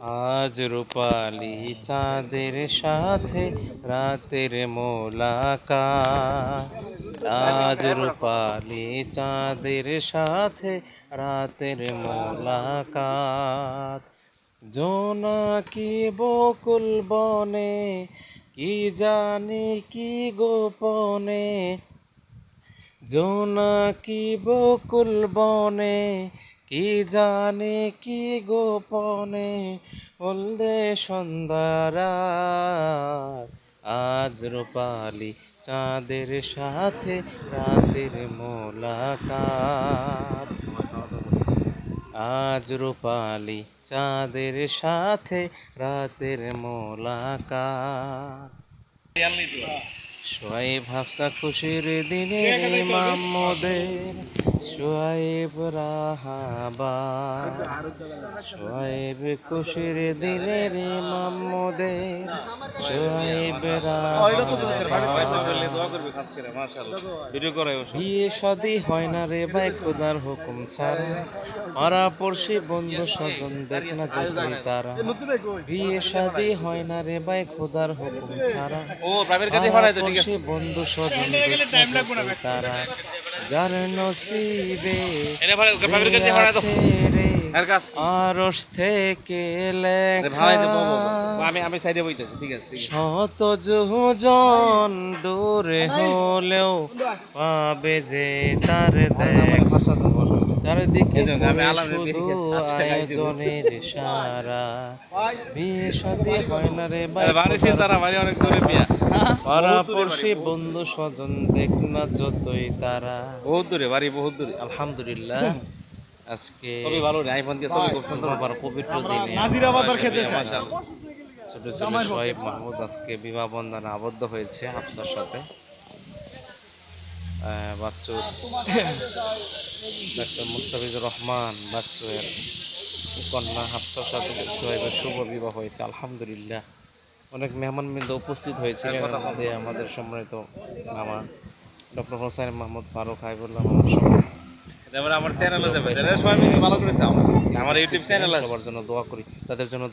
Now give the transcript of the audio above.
আজ রূপালি চাঁদের সাথে রাতের মোলাকাত। আজ রূপালি চাঁদের সাথে রাতের মোলাকাত। জোনাকি বকুল বনে, কি জানি কি গোপনে জোনাকি বকুল বনে, কি জানে কি গোপনে, বললে সন্ধ্যারা আজ রূপালি চাঁদের সাথে রাতের মোলাকাত। আজ রূপালি চাঁদের সাথে রাতের মোলাকাত। সোয়াইব হাফসা খুশির দিনে মামদের সোয়াইব রাহাবাদ সোয়াইব খুশির দিনে মামদের সোয়াইব বিয়ে শাদি হয় না রে ভাই খোদার হুকুম ছাড়া। মারা পড়শি বন্ধু স্বজন দেখ না তারা। বিয়ে শাদি হয় না রে ভাই খোদার হুকুম ছাড়া। ও প্রাইভেট কাছে ফাড়াই তো ঠিক আছে। বন্ধু স্বজন দেখ না তারা। যার নসিবে এটা প্রাইভেট কাছে ফাড়াই তো থেকে আমি আমি সাইডে বইতেছি ঠিক আছে শত যোজন দূরে হলেও পাবে যে তার চারিদিকে। আয়োজনের সারা বিয়ে হয় না রে অনেক দূরে বিয়া বন্ধু স্বজন দেখ না যতই তারা। বহুত দূরে বাড়ি বহুত দূরে। আলহামদুলিল্লাহ। আজকে ছবি ভালো রে আইফোন দিয়ে ছবি খুব সুন্দর আবার পবিত্র দিনে মাশাআল্লাহ। ছোট ছোট মাহমুদ আজকে বিবাহ বন্ধনে আবদ্ধ হয়েছে হাফসার সাথে। বাচ্চুর ডাক্তার মুস্তাফিজুর রহমান বাচ্চুয়ের কন্যা হাফসার সাথে সোহেবের শুভ বিবাহ হয়েছে আলহামদুলিল্লাহ। অনেক মেহমান মেহমানবৃন্দ উপস্থিত হয়েছিলেন আমাদের সম্মানিত মামা ডক্টর হোসেন মাহমুদ ফারুক হাইবুল্লাহ আমার চ্যানেলে যাবে সবাই ভালো করে চাও। আমার ইউটিউব চ্যানেল আছে। জন্য দোয়া করি, তাদের জন্য